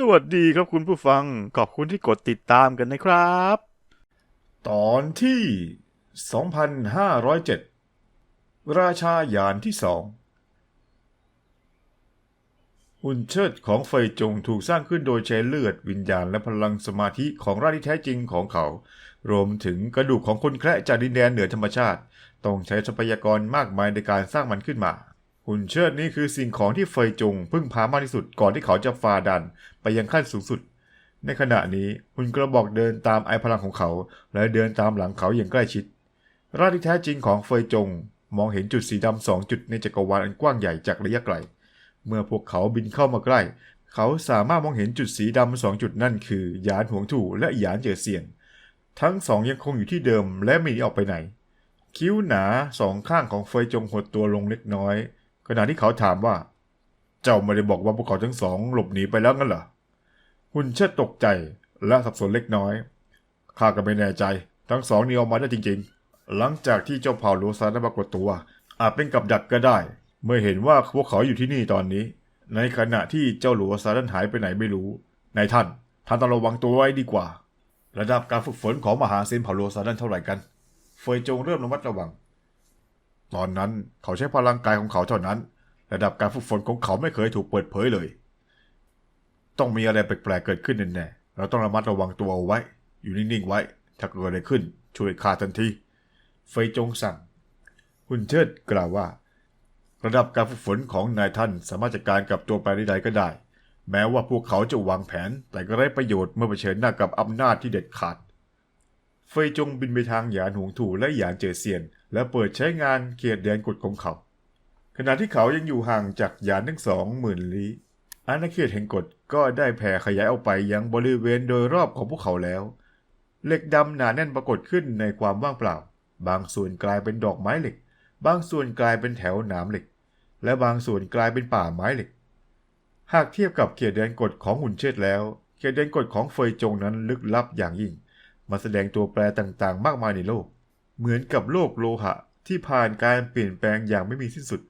สวัสดีครับคุณผู้ฟัง ขอบคุณที่กดติดตามกันนะครับ ตอนที่ 2,507 ราชายานที่สองหุ่นเชิดของเฟยจงถูกสร้างขึ้นโดยใช้เลือดวิญญาณและพลังสมาธิของร่างที่แท้จริงของเขา รวมถึงกระดูกของคนแคระจากดินแดนเหนือธรรมชาติ ต้องใช้ทรัพยากรมากมายในการสร้างมันขึ้นมา หุ่นเชิดนี้คือสิ่งของที่เฟยจงพึ่งพามากที่สุดก่อนที่เขาจะฝ่าดันไปยังขั้นสูงสุด ในขณะนี้หุ่นกระบอกเดินตามไอพลังของเขา และเดินตามหลังเขาอย่างใกล้ชิดร่างที่แท้จริงของเฟยจง มองเห็นจุดสีดำสองจุดในจักรวาลอันกว้างใหญ่จากระยะไกล เมื่อพวกเขาบินเข้ามาใกล้ เขาสามารถมองเห็นจุดสีดำสองจุดนั่นคือหยานหวงถู่และหยานเจอเซียน ทั้งสองยังคงอยู่ที่เดิมและไม่หนีออกไปไหน คิ้วหนาสองข้างของเฟยจงหดตัวลงเล็กน้อย ขณะที่เขาถามว่า เจ้าไม่ได้บอกว่าพวกเขาทั้งสองหลบหนีไปแล้วงั้นเหรอหุ่นเชิดตกใจและสับสนเล็กน้อยข้าก็ไม่แน่ใจ ทั้งสองหนีออกมาได้จริง ๆ หลังจากที่เจ้าเผ่าโลซานปรากฏตัว อาจเป็นกับดักก็ได้ เมื่อเห็นว่าพวกเขาอยู่ที่นี่ตอนนี้ ในขณะที่เจ้าหลวงซาดันหายไปไหนไม่รู้นายท่านท่านต้องระวังตัวไว้ดีกว่า ระดับการฝึกฝนของมหาเซนเผ่าโลซาดันเท่าไหร่กัน เฟยจงเริ่มระมัดระวัง ตอนนั้นเขาใช้พลังกายของเขาเท่านั้น ระดับการฝึกฝนของเขาไม่เคยถูกเปิดเผยเลย ต้องมีอะไรแปลกๆเกิดขึ้นแน่ๆเราต้องระมัดระวังตัวเอาไว้ อยู่นิ่งๆไว้ ถ้าเกิดอะไรขึ้น ช่วยข้าทันทีเฟยจงสั่งหุ่นเชิดกล่าวว่า ระดับการฝึกฝนของนายท่านสามารถจัดการกับตัวแปรใดๆก็ได้ แม้ว่าพวกเขาจะวางแผน แต่ก็ไร้ประโยชน์เมื่อเผชิญหน้ากับอำนาจที่เด็ดขาด เฟยจงบินไปทางหยานหงถูและหยานเจอเซียน และเปิดใช้งานเขตแดนกฎของเขา ขณะที่เขายังอยู่ห่างจากหยานทั้งสองหมื่นลี้อาณาเขตแห่งกฎก็ได้แผ่ขยายออกไปยังบริเวณโดยรอบของพวกเขาแล้ว เหล็กดำหนาแน่นปรากฏขึ้นในความว่างเปล่า บางส่วนกลายเป็นดอกไม้เหล็ก บางส่วนกลายเป็นแถวหนามเหล็ก และบางส่วนกลายเป็นป่าไม้เหล็ก หากเทียบกับเขตแดนกฎของหุ่นเชิดแล้ว เขตแดนกฎของเฟยจงนั้นลึกลับอย่างยิ่ง มาแสดงตัวแปรต่างๆ มากมายในโลก เหมือนกับโลกโลหะที่ผ่านการเปลี่ยนแปลงอย่างไม่มีสิ้นสุด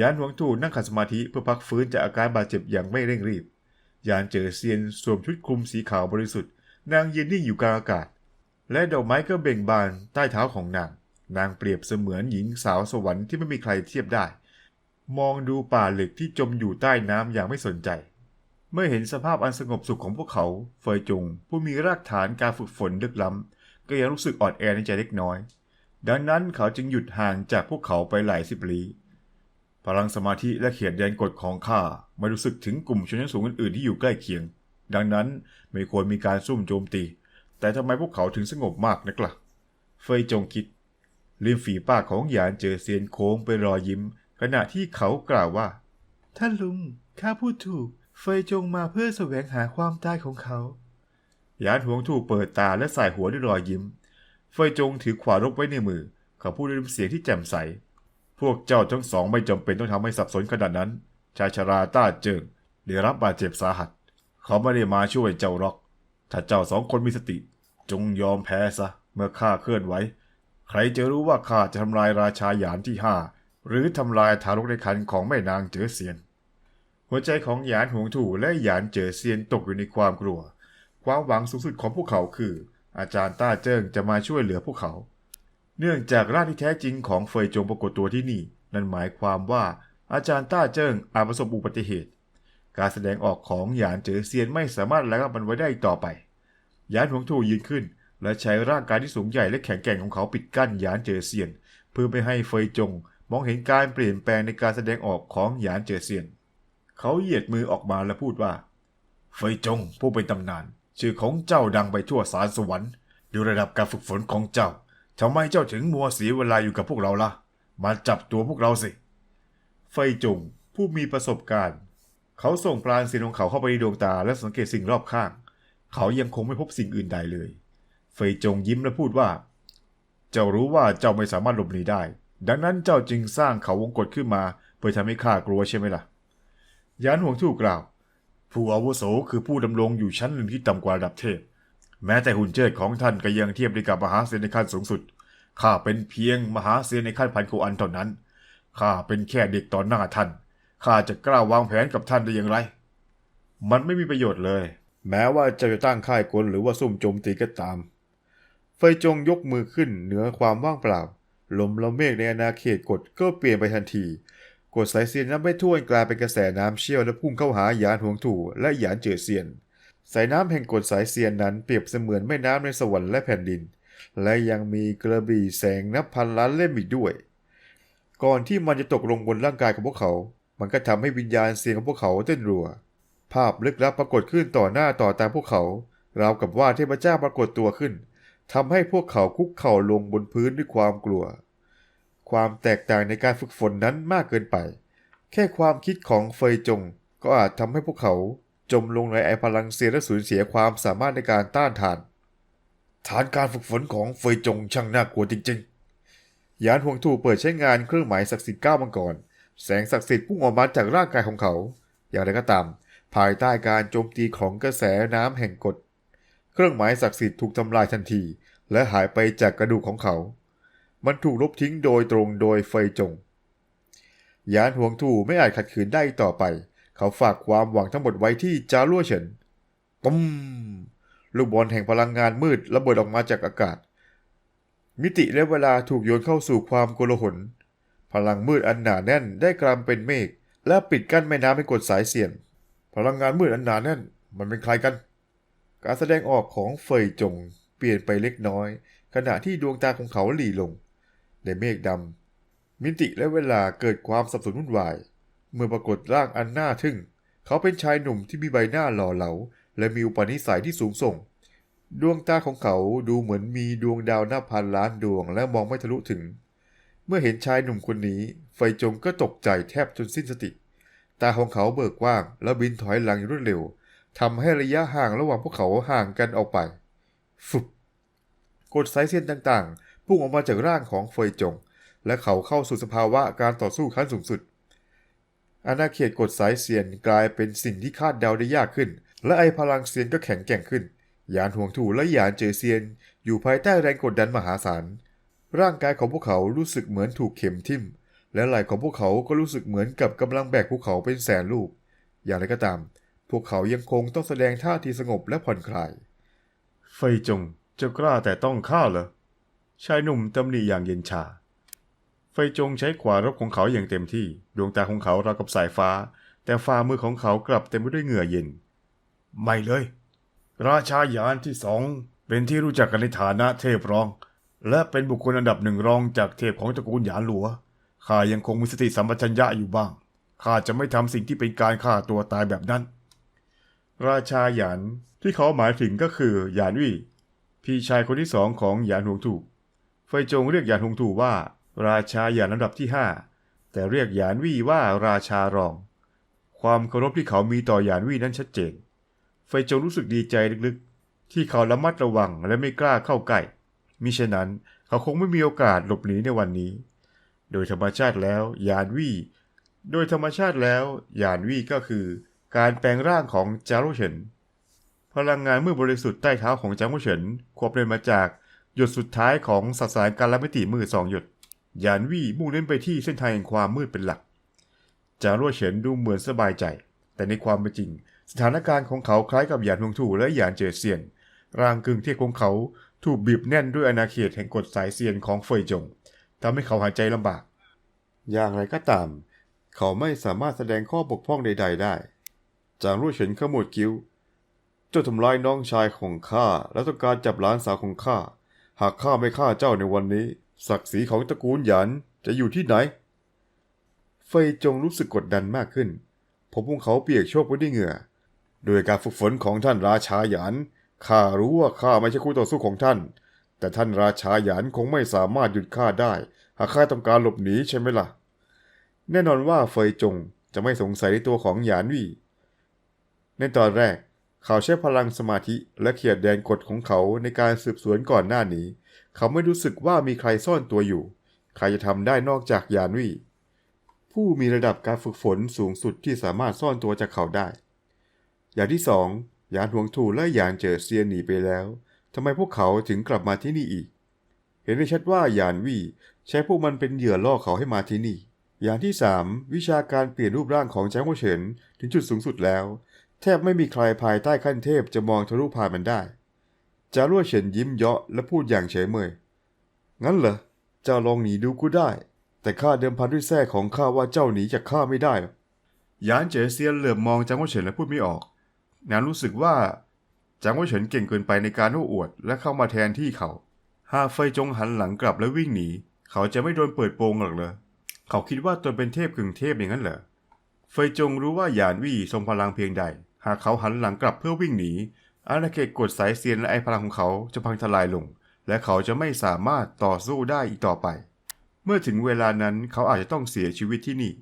ยานหวงถูนั่งขัดสมาธิเพื่อพักฟื้นจากอาการบาดเจ็บอย่างไม่เร่งรีบ ยานเจอเซียนสวมชุดคลุมสีขาวบริสุทธิ์ นางยืนนิ่งอยู่กลางอากาศ และดอกไม้ก็เบ่งบานใต้เท้าของนาง นางเปรียบเสมือนหญิงสาวสวรรค์ที่ไม่มีใครเทียบได้ มองดูป่าเหล็กที่จมอยู่ใต้น้ำอย่างไม่สนใจ เมื่อเห็นสภาพอันสงบสุขของพวกเขา เฟยจงผู้มีรากฐานการฝึกฝนลึกล้ำ ก็ยังรู้สึกอ่อนแอในใจเล็กน้อย ดังนั้นเขาจึงหยุดห่างจากพวกเขาไปหลายสิบลี้พลังสมาธิและเขียนแดนกฎของข้าไม่รู้สึกถึงกลุ่มชนชั้นสูงอื่นๆที่อยู่ใกล้เคียง ดังนั้นไม่ควรมีการซุ่มโจมตี แต่ทำไมพวกเขาถึงสงบมากนักละ่ะ เฟยจงคิดริมฝีปากของหยานเจอเซียนโค้งเป็นรอยยิ้ม ขณะที่เขากล่าวว่า ท่านลุงข้าพูดถูก เฟยจงมาเพื่อแสวงหาความตายของเขา หยานหวงถูกเปิดตาและสายหัวด้วยรอยยิ้ม เฟยจงถือขวานรบไว้ในมือ เขาพูดด้วยเสียงที่แจ่มใส พวกเจ้าทั้งสองไม่จำเป็นต้องทำให้สับสนขนาดนั้น ชายชราต้าเจิงได้รับบาดเจ็บสาหัส เขาไม่ได้มาช่วยเจ้าหรอก ถ้าเจ้าสองคนมีสติ จงยอมแพ้ซะ เมื่อข้าเคลื่อนไหว ใครจะรู้ว่าข้าจะทำลายราชาหยานที่ห้าหรือทำลายทารกในครรภ์ของแม่นางเจอเซียน หัวใจของหยานหวงถูและหยานเจอเซียนตกอยู่ในความกลัว ความหวังสูงสุดของพวกเขาคือ อาจารย์ต้าเจิ้งจะมาช่วยเหลือพวกเขา เนื่องจากร่างที่แท้จริงของเฟยจงปรากฏตัวที่นี่ นั่นหมายความว่าอาจารย์ต้าเจิ้งอาจประสบอุบัติเหตุ การแสดงออกของหยานเจ๋อเซียนไม่สามารถระงับมันไว้ได้ต่อไป หยานหวงถู่ยืนขึ้น และใช้ร่างกายที่สูงใหญ่และแข็งแกร่งของเขาปิดกั้นหยานเจ๋อเซียน เพื่อไม่ให้เฟยจงมองเห็นการเปลี่ยนแปลงในการแสดงออกของหยานเจ๋อเซียน เขาเหยียดมือออกมาและพูดว่า เฟยจงผู้เป็นตำนาน ชื่อของเจ้าดังไปทั่วสารสวรรค์ดูระดับการฝึกฝนของเจ้าทำไมเจ้าถึงมัวเสียเวลาอยู่กับพวกเราล่ะ มาจับตัวพวกเราสิเฟจงผู้มีประสบการณ์ เขาส่งปราณสีของเขาเข้าไปในดวงตาและสังเกตสิ่งรอบข้าง เขายังคงไม่พบสิ่งอื่นใดเลยเฟจงยิ้มและพูดว่า เจ้ารู้ว่าเจ้าไม่สามารถหลบหนีได้ ดังนั้นเจ้าจึงสร้างเขาวงกฏขึ้นมา เพื่อทำให้ข้ากลัวใช่ไหมล่ะ ยานห่วงทู่กล่าว ผู้อาวุโสคือผู้ดำรงอยู่ชั้นหนึ่งที่ต่ำกว่าระดับเทพ แม้แต่หุ่นเชิดของท่านก็ยังเทียบได้กับมหาเซนในขั้นสูงสุด ข้าเป็นเพียงมหาเซียนในขั้นพันโคอันเท่านั้น ข้าเป็นแค่เด็กต่อหน้าท่าน ข้าจะกล้าวางแผนกับท่านได้อย่างไร มันไม่มีประโยชน์เลย แม้ว่าจะตั้งค่ายกลหรือว่าซุ่มโจมตีก็ตามเฟยจงยกมือขึ้นเหนือความว่างเปล่า ลมละเมฆในอาณาเขตกดก็เปลี่ยนไปทันที กดสายเซียนนับไม่ถ้วนกลายเป็นกระแสน้ำเชี่ยวและพุ่งเข้าหาหยานหวงถู่และหยานเจือเซียน สายน้ำแห่งกดสายเซียนนั้นเปรียบเสมือนแม่น้ำในสวรรค์และแผ่นดิน และยังมีกระบี่แสงนับพันล้านเล่มอีกด้วย ก่อนที่มันจะตกลงบนร่างกายของพวกเขา มันก็ทำให้วิญญาณเสียงของพวกเขาเต้นรัว ภาพลึกลับปรากฏขึ้นต่อหน้าต่อตาพวกเขา ราวกับว่าเทพเจ้าปรากฏตัวขึ้นทำให้พวกเขาคุกเข่าลงบนพื้นด้วยความกลัว ความแตกต่างในการฝึกฝนนั้นมากเกินไป แค่ความคิดของเฟยจง ก็อาจทำให้พวกเขาจมลงในไอพลังเสียและสูญเสียความสามารถในการต้านทาน ฐานการฝึกฝนของเฟยจงช่างน่ากลัวจริง ๆ ยานห่วงถูกเปิดใช้งานเครื่องหมายศักดิ์สิทธิ์ก้าวมังกร แสงศักดิ์สิทธิ์พุ่งออกมาจากร่างกายของเขา อย่างไรก็ตาม ภายใต้การโจมตีของกระแสน้ำแห่งกฎ เครื่องหมายศักดิ์สิทธิ์ถูกทำลายทันที และหายไปจากกระดูกของเขา มันถูกลบทิ้งโดยตรงโดยเฟยจง ยานห่วงถูไม่อาจขัดขืนได้ต่อไป เขาฝากความหวังทั้งหมดไว้ที่จารั่วเฉินตุ้มลูกบอลแห่งพลังงานมืดระเบิดออกมาจากอากาศ มิติและเวลาถูกโยนเข้าสู่ความโกลาหล พลังมืดอันหนาแน่นได้กลายเป็นเมฆและปิดกั้นแม่น้ำให้กดสายเสียน พลังงานมืดอันหนาแน่น มันเป็นใครกัน การแสดงออกของเฟยจงเปลี่ยนไปเล็กน้อย ขณะที่ดวงตาของเขาหลีลง ในเมฆดำมิติและเวลาเกิดความสับสนวุ่นวาย เมื่อปรากฏร่างอันน่าทึ่ง เขาเป็นชายหนุ่มที่มีใบหน้าหล่อเหลา และมีอุปนิสัยที่สูงส่ง ดวงตาของเขาดูเหมือนมีดวงดาวนับพันล้านดวงและมองไม่ทะลุถึง เมื่อเห็นชายหนุ่มคนนี้ ไฟจงก็ตกใจแทบจนสิ้นสติ ตาของเขาเบิกกว้าง แล้วบินถอยหลังอย่างรวดเร็วทำให้ระยะห่างระหว่างพวกเขาห่างกันออกไป ฟุบกดสายเส้นต่างๆ พุ่งออกมาจากร่างของเฟยจง และเขาเข้าสู่สภาวะการต่อสู้ขั้นสูงสุด อาณาเขตกดสายเสียนกลายเป็นสิ่งที่คาดเดาได้ยากขึ้น และไอพลังเสียนก็แข็งแกร่งขึ้น ยานห่วงถูและยานเจอเซียน อยู่ภายใต้แรงกดดันมหาศาล ร่างกายของพวกเขารู้สึกเหมือนถูกเข็มทิ่ม และไหล่ของพวกเขาก็รู้สึกเหมือนกับกำลังแบกภูเขาเป็นแสนลูก อย่างไรก็ตาม พวกเขายังคงต้องแสดงท่าทีสงบและผ่อนคลายเฟยจงจ้ากล้าแต่ต้องข้าเหรอ ชายหนุ่มตำหนิอย่างเย็นชาเฟจงใช้ขวารบของเขาอย่างเต็มที่ ดวงตาของเขาราวกับสายฟ้า แต่ฝ่ามือของเขากลับเต็มไปด้วยเหงื่อเย็น ไม่เลย ราชายานที่สองเป็นที่รู้จักกันในฐานะเทพรอง และเป็นบุคคลอันดับหนึ่งรองจากเทพของตระกูลหยานหลัวข้ายังคงมีสติสัมปชัญญะอยู่บ้างข้าจะไม่ทำสิ่งที่เป็นการฆ่าตัวตายแบบนั้น ราชาหยานที่เขาหมายถึงก็คือหยานวี่พี่ชายคนที่สองของหยานหงถูก เฟจงเรียกหยานหงถูว่า ราชาหยานลำดับที่ห้าแต่เรียกหยานวี่ว่าราชารอง ความเคารพที่เขามีต่อหยานวี่นั้นชัดเจนเฟยจงรู้สึกดีใจลึกๆ ที่เขาระมัดระวังและไม่กล้าเข้าใกล้มิฉะนั้นเขาคงไม่มีโอกาสหลบหนีในวันนี้ โดยธรรมชาติแล้วหยานวี่ โดยธรรมชาติแล้วหยานวี่ก็คือ การแปลงร่างของจารุเฉิน พลังงานมืดบริสุทธิ์ใต้เท้าของจางมุเฉินควบเดินมาจาก หยดสุดท้ายของสสารการละมิติมืดสองหยดหยานวี่มุ่งเน้นไปที่เส้นทางแห่งความมืดเป็นหลัก จางรั่วเฉินดูเหมือนสบายใจ แต่ในความเป็นจริง สถานการณ์ของเขาคล้ายกับหยานฮวงถูและหยานเจอเซียน ร่างกึ่งเทียบของเขาถูกบีบแน่นด้วยอาณาเขตแห่งกฎสายเซียนของเฟยจงทำให้เขาหายใจลำบาก อย่างไรก็ตาม เขาไม่สามารถแสดงข้อบกพร่องใด ๆ ได้ จางรั่วเฉินขมวดคิ้วเจ้าทำลายน้องชายของข้าและต้องการจับหลานสาวของข้า หากข้าไม่ฆ่าเจ้าในวันนี้ ศักดิ์ศรีของตระกูลหยันจะอยู่ที่ไหน เฟยจงรู้สึกกดดันมากขึ้น ผมพวกเขาเปียกโชกไปด้วยเหงื่อ โดยการฝึกฝนของท่านราชาหยานข้ารู้ว่าข้าไม่ใช่คู่ต่อสู้ของท่าน แต่ท่านราชาหยานคงไม่สามารถหยุดข้าได้ หากข้าต้องการหลบหนีใช่ไหมล่ะ แน่นอนว่าเฟยจงจะไม่สงสัยในตัวของหยานวี่ในตอนแรก เขาใช้พลังสมาธิและเขียดแดนกฎของเขาในการสืบสวนก่อนหน้านี้ เขาไม่รู้สึกว่ามีใครซ่อนตัวอยู่ ใครจะทำได้นอกจากหยานวี่ผู้มีระดับการฝึกฝนสูงสุดที่สามารถซ่อนตัวจากเขาได้ อย่างที่สองยานหวงถูและยานเจอเซียนหนีไปแล้วทำไมพวกเขาถึงกลับมาที่นี่อีก เห็นได้ชัดว่ายานวี่ใช้พวกมันเป็นเหยื่อล่อเขาให้มาที่นี่ อย่างที่สามวิชาการเปลี่ยนรูปร่างของแจ้งโวเฉินถึงจุดสูงสุดแล้ว แทบไม่มีใครภายใต้ขั้นเทพจะมองทะลุผ่านมันได้ จารั่วเฉินยิ้มเยาะและพูดอย่างเฉยเมย งั้นเหรอ เจ้าลองหนีดูก็ได้ แต่ข้าเดิมพันด้วยแท้ของข้าว่าเจ้าหนีจากข้าไม่ได้หยานเจ๋อเซียนเหลือบมองจางว่าเฉินและพูดไม่ออก นางรู้สึกว่าจางว่าเฉินเก่งเกินไปในการโอ้อวดและเข้ามาแทนที่เขา หากเฟจงหันหลังกลับและวิ่งหนี เขาจะไม่โดนเปิดโปงหรอกเหรอเขาคิดว่าตนเป็นเทพกึ่งเทพอย่างนั้นเหรอ เฟยจงรู้ว่าหยานวี่ทรงพลังเพียงใด หากเขาหันหลังกลับเพื่อวิ่งหนี อาณาเขตกดสายเซียนและไอพลังของเขาจะพังทลายลง และเขาจะไม่สามารถต่อสู้ได้อีกต่อไป เมื่อถึงเวลานั้นเขาอาจจะต้องเสียชีวิตที่นี่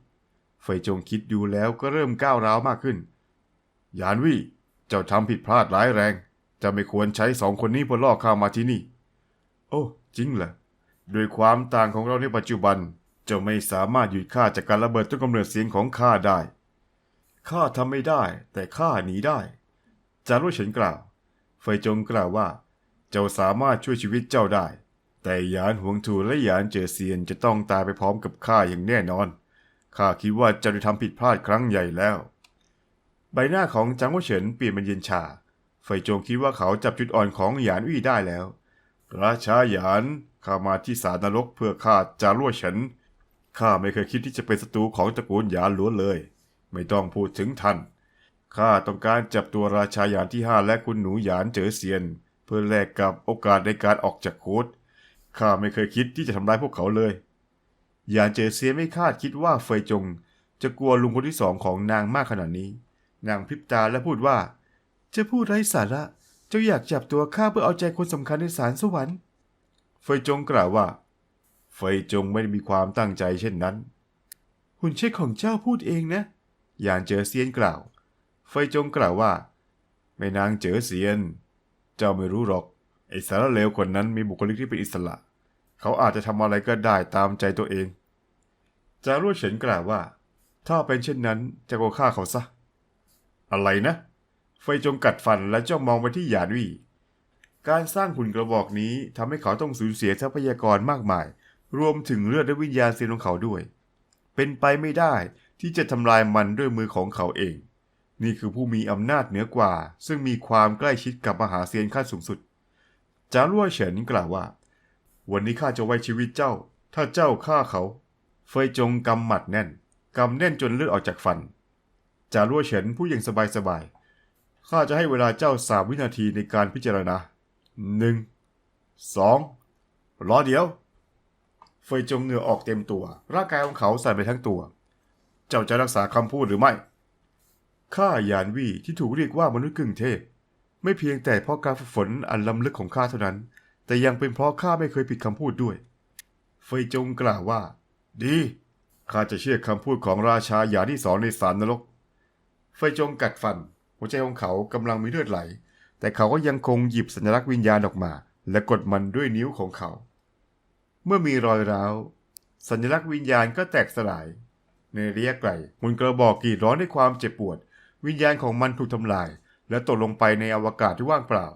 เฟยจงคิดดูแล้วก็เริ่มก้าวร้าวมากขึ้น หยานวี่เจ้าทำผิดพลาดร้ายแรง จะไม่ควรใช้สองคนนี้เพื่อล่อข้ามาที่นี่ โอ้ จริงเหรอโดยความต่างของเราในปัจจุบัน จ้าไม่สามารถหยุดข้าจากการระเบิดต้นกำเนิดเสียงของข้าได้ ข้าทำไม่ได้ แต่ข้าหนีได้ จารุเฉินกล่าว เฟยจงกล่าวว่า เจ้าสามารถช่วยชีวิตเจ้าได้ แต่หยานหวงทูและหยานเจอเซียนจะต้องตายไปพร้อมกับข้าอย่างแน่นอน ข้าคิดว่าเจ้าได้ทำผิดพลาดครั้งใหญ่แล้ว ใบหน้าของจางหวเฉินเปลี่ยนเป็นเย็นชา เฟยจงคิดว่าเขาจับจุดอ่อนของหยานวี่ได้แล้ว ราชาหยานข้ามาที่สารนรกเพื่อฆ่าจารั่วเฉิน ข้าไม่เคยคิดที่จะเป็นศัตรูของตระกูลหยานล้วนเลย ไม่ต้องพูดถึงท่านข้าต้องการจับตัวราชาหยานที่ห้าและคุณหนูหยานเจ๋อเซียน เพื่อแลกกับโอกาสในการออกจากโค้ดข้าไม่เคยคิดที่จะทำร้ายพวกเขาเลย หยานเจ๋อเซียนไม่คาดคิดว่าเฟยจง จะกลัวลุงคนที่สองของนางมากขนาดนี้ นางพริบตาและพูดว่า จะพูดไร้สาระ เจ้าอยากจับตัวข้าเพื่อเอาใจคนสำคัญในศาลสวรรค์ เฟยจงกล่าวว่า เฟยจงไม่ได้มีความตั้งใจเช่นนั้น หุ่นเชิดของเจ้าพูดเองนะหยานเจ๋อเซียนกล่าวเฟยจงกล่าวว่าแม่นางเจ๋อเซียน เจ้าไม่รู้หรอก ไอ้สารเลวคนนั้นมีบุคลิกที่เป็นอิสระ เขาอาจจะทำอะไรก็ได้ตามใจตัวเอง จารุเฉินกล่าวว่า ถ้าเป็นเช่นนั้นจะก็ฆ่าเขาซะ อะไรนะเฟยจงกัดฟันและจ้องมองไปที่หยานวี่ การสร้างหุ่นกระบอกนี้ทำให้เขาต้องสูญเสียทรัพยากรมากมาย รวมถึงเลือดและวิญญาณเซียนของเขาด้วย เป็นไปไม่ได้ที่จะทำลายมันด้วยมือของเขาเอง นี่คือผู้มีอำนาจเหนือกว่า ซึ่งมีความใกล้ชิดกับมหาเซียนขั้นสูงสุด จารั่วเฉินกล่าวว่า วันนี้ข้าจะไว้ชีวิตเจ้า ถ้าเจ้าฆ่าเขา เฟยจงกำหมัดแน่นกำแน่นจนเลือดออกจากฟัน จารั่วเฉินผู้อย่างสบายๆข้าจะให้เวลาเจ้าสามวินาทีในการพิจารณาหนึ่งสองรอเดี๋ยว เฟยจงเหงื่อออกเต็มตัว ร่างกายของเขาสั่นไปทั้งตัว เจ้าจะรักษาคำพูดหรือไม่ ข้ายานวีที่ถูกเรียกว่ามนุษย์กึ่งเทพ ไม่เพียงแต่เพราะการฝึกฝนอันล้ำลึกของข้าเท่านั้น แต่ยังเป็นเพราะข้าไม่เคยผิดคำพูดด้วย เฟยจงกล่าวว่า ดีข้าจะเชื่อคำพูดของราชาหยาที่สองในสารนรก เฟยจงกัดฟัน หัวใจของเขากำลังมีเลือดไหล แต่เขาก็ยังคงหยิบสัญลักษณ์วิญญาณออกมา และกดมันด้วยนิ้วของเขา เมื่อมีรอยร้าว สัญลักษณ์วิญญาณก็แตกสลาย ในระยะไกลหุ่นกระบอกกรีดร้อนด้วยความเจ็บปวด วิญญาณของมันถูกทำลาย และตกลงไปในอวกาศที่ว่างเปล่า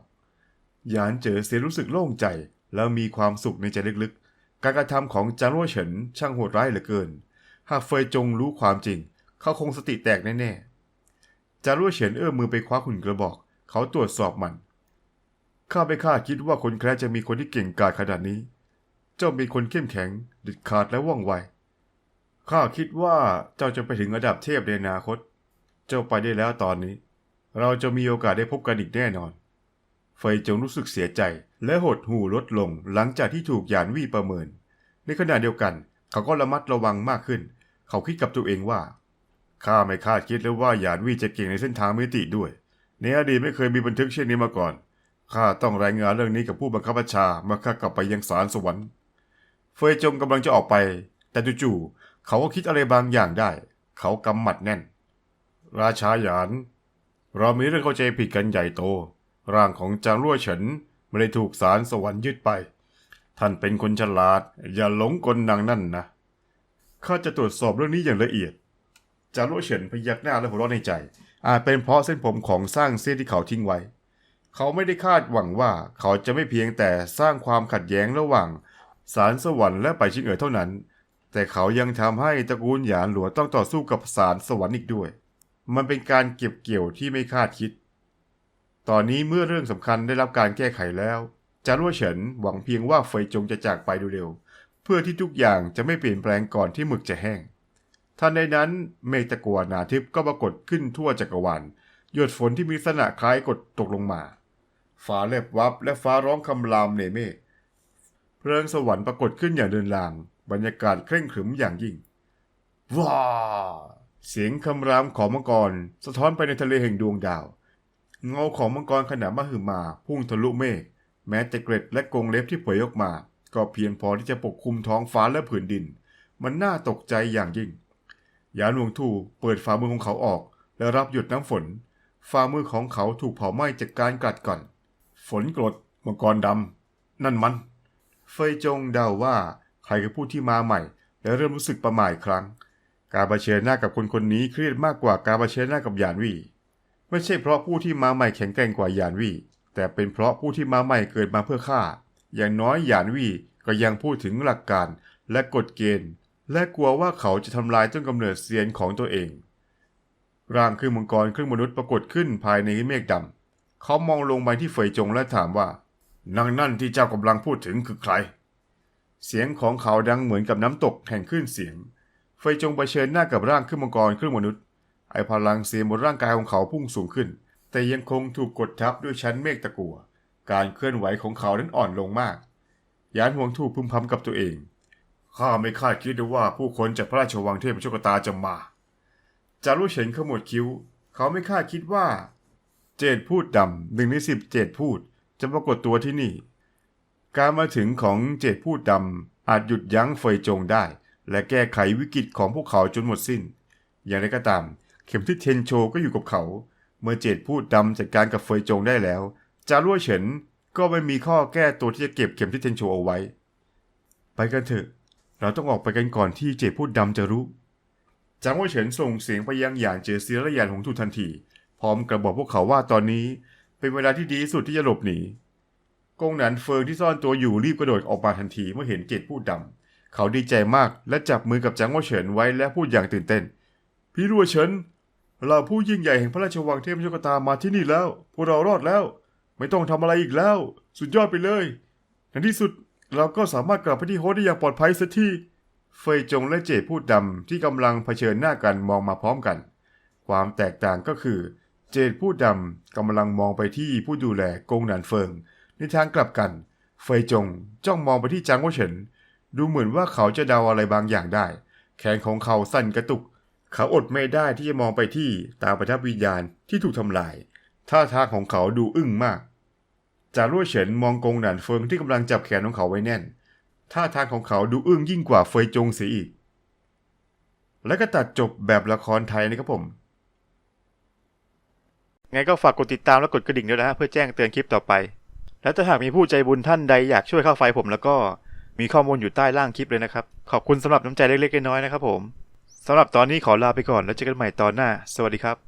หยานเจ๋อเสียรู้สึกโล่งใจ แล้วมีความสุขในใจลึกๆ การกระทำของจางรั่วเฉินช่างโหดร้ายเหลือเกิน หากเฟยจงรู้ความจริง เขาคงสติแตกแน่ๆจารั่วเฉินเอื้อมมือไปคว้าหุ่นกระบอก เขาตรวจสอบมันข้าไม่คาดคิดว่าคนแคร์จะมีคนที่เก่งกาจขนาดนี้ เจ้าเป็นคนเข้มแข็งเด็ดขาดและว่องไว ข้าคิดว่าเจ้าจะไปถึงระดับเทพในอนาคต เจ้าไปได้แล้วตอนนี้ เราจะมีโอกาสได้พบกันอีกแน่นอนเฟยจงรู้สึกเสียใจและหดหู่ลดลงหลังจากที่ถูกหยานวี่ประเมิน ในขณะเดียวกัน เขาก็ระมัดระวังมากขึ้น เขาคิดกับตัวเองว่า ข้าไม่คาดคิดเลยว่าหยานวี่จะเก่งในเส้นทางมิติด้วย ในอดีตไม่เคยมีบันทึกเช่นนี้มาก่อน ข้าต้องรายงานเรื่องนี้กับผู้บังคับบัญชาเมื่อข้ากลับไปยังศาลสวรรค์ เฟยจงกำลังจะออกไป แต่จู่ๆเขาก็คิดอะไรบางอย่างได้ เขากำหมัดแน่น ราชาหยาน เรามีเรื่องเข้าใจผิดกันใหญ่โต ร่างของจางรั่วเฉินไม่ได้ถูกศาลสวรรค์ยึดไป ท่านเป็นคนฉลาด อย่าหลงกลนางนั่นนะข้าจะตรวจสอบเรื่องนี้อย่างละเอียดจางรั่วเฉินพยักหน้าและหัวเราะในใจ อาจเป็นเพราะเส้นผมของสร้างเส้นที่เขาทิ้งไว้ เขาไม่ได้คาดหวังว่าเขาจะไม่เพียงแต่สร้างความขัดแย้งระหว่าง ศาลสวรรค์และไปชิงเอ๋อเท่านั้น แต่เขายังทำให้ตระกูลหยานหลวต้องต่อสู้กับศาลสวรรค์อีกด้วย มันเป็นการเก็บเกี่ยวที่ไม่คาดคิด ตอนนี้เมื่อเรื่องสำคัญได้รับการแก้ไขแล้วจารั่วเฉินหวังเพียงว่าเฟยจงจะจากไปเร็วๆเพื่อที่ทุกอย่างจะไม่เปลี่ยนแปลงก่อนที่หมึกจะแห้งทันใดนั้นเมฆตะกัวนาทึบก็ปรากฏขึ้นทั่วจักรวาลหยดฝนที่มีลักษณะคล้ายกดตกลงมา ฟ้าแลบวับและฟ้าร้องคำรามในเมฆ เพลิงสวรรค์ปรากฏขึ้นอย่างเดินลาง บรรยากาศเคร่งขรึมอย่างยิ่ง ว้า เสียงคำรามของมังกร สะท้อนไปในทะเลแห่งดวงดาว เงาของมังกรขนาดมหึมาพุ่งทะลุเมฆ แม้แต่เกร็ดและกรงเล็บที่เผยออกมา ก็เพียงพอที่จะปกคลุมท้องฟ้าและผืนดิน มันน่าตกใจอย่างยิ่ง ยานหลวงทูเปิดฝ่ามือของเขาออก และรับหยดน้ำฝน ฝ่ามือของเขาถูกเผาไหม้จากการกัดก่อน ฝนกรดมังกรดำนั่นมัน เฟยจงเดาว่าใครคือผู้ที่มาใหม่ และเริ่มรู้สึกประหม่าอีกครั้ง การเผชิญหน้ากับคนคนนี้เครียดมากกว่าการเผชิญหน้ากับยานวีไม่ใช่เพราะผู้ที่มาใหม่แข็งแกร่งกว่ายานวีแต่เป็นเพราะผู้ที่มาใหม่เกิดมาเพื่อฆ่า อย่างน้อยยานวีก็ยังพูดถึงหลักการและกฎเกณฑ์ และกลัวว่าเขาจะทำลายต้นกำเนิดเซียนของตัวเองร่างคือมังกรครึ่งมนุษย์ปรากฏขึ้นภายในเมฆดำเขามองลงไปที่เฟยจงและถามว่า นางนั่นที่เจ้ากำลังพูดถึงคือใคร เสียงของเขาดังเหมือนกับน้ำตกแห่งคลื่นเสียง เฟยจงเชิญหน้ากับร่างครึ่งมังกรครึ่งมนุษย์ ไอพลังเสียงบนร่างกายของเขาพุ่งสูงขึ้น แต่ยังคงถูกกดทับด้วยชั้นเมฆตะกัว การเคลื่อนไหวของเขานั้นอ่อนลงมาก ยานห่วงทู่พึมพำกับตัวเอง ข้าไม่คาดคิดเลยว่าผู้คนจากพระราชวังเทพโชคตาจะมา จารุเฉินขมวดคิ้ว เขาไม่คาดคิดว่า เจดพูดดำหนึ่งในสิบเจดพูด จะปรากฏตัวที่นี่ การมาถึงของเจดพูดดำอาจหยุดยั้งเฟยจงได้ และแก้ไขวิกฤตของพวกเขาจนหมดสิ้น อย่างไรก็ตาม เข็มทิศเทนโชก็อยู่กับเขา เมื่อเจดพูดดำจัดการกับเฟยจงได้แล้ว จารั่วเฉินก็ไม่มีข้อแก้ตัวที่จะเก็บเข็มทิศเทนโชเอาไว้ ไปกันเถอะ เราต้องออกไปกันก่อนที่เจดพูดดำจะรู้จางว่าเฉินส่งเสียงไปยังหยานเจอเซียและหยานหงทูทันที พร้อมกับบอกพวกเขาว่าตอนนี้ เป็นเวลาที่ดีที่สุดที่จะหลบหนีกงหนันเฟิงที่ซ่อนตัวอยู่รีบกระโดดออกมาทันทีเมื่อเห็นเจดพูดดำเขาดีใจมากและจับมือกับจางว่าเฉินไว้และพูดอย่างตื่นเต้น พี่รัวเฉินเราผู้ยิ่งใหญ่แห่งพระราชวังเทพโชคตามาที่นี่แล้ว พวกเรารอดแล้ว ไม่ต้องทำอะไรอีกแล้ว สุดยอดไปเลยในที่สุดเราก็สามารถกลับไปที่โฮสได้อย่างปลอดภัยสักทีเฟยจงและเจพูดดำที่กำลังเผชิญหน้ากันมองมาพร้อมกัน ความแตกต่างก็คือ เจดพูดดำกำลังมองไปที่ผู้ดูแลกงหนานเฟิง ในทางกลับกัน เฟยจงจ้องมองไปที่จางวเฉิน ดูเหมือนว่าเขาจะเดาอะไรบางอย่างได้ แขนของเขาสั่นกระตุก เขาอดไม่ได้ที่จะมองไปที่ตาประทับวิญญาณที่ถูกทำลาย ท่าทางของเขาดูอึ้งมากจารั่วเฉินมองกงหนานเฟิงที่กำลังจับแขนของเขาไว้แน่น ท่าทางของเขาดูอึ้งยิ่งกว่าเฟยจงเสียอีก และก็ตัดจบแบบละครไทยนะครับผม ไงก็ฝากกดติดตามและกดกระดิ่งด้วยนะเพื่อแจ้งเตือนคลิปต่อไป และถ้าหากมีผู้ใจบุญท่านใดอยากช่วยเข้าไฟผมแล้วก็มีข้อมูลอยู่ใต้ล่างคลิปเลยนะครับ ขอบคุณสำหรับน้ำใจเล็กๆน้อยๆนะครับผมสำหรับตอนนี้ขอลาไปก่อนแล้วเจอกันใหม่ตอนหน้า สวัสดีครับ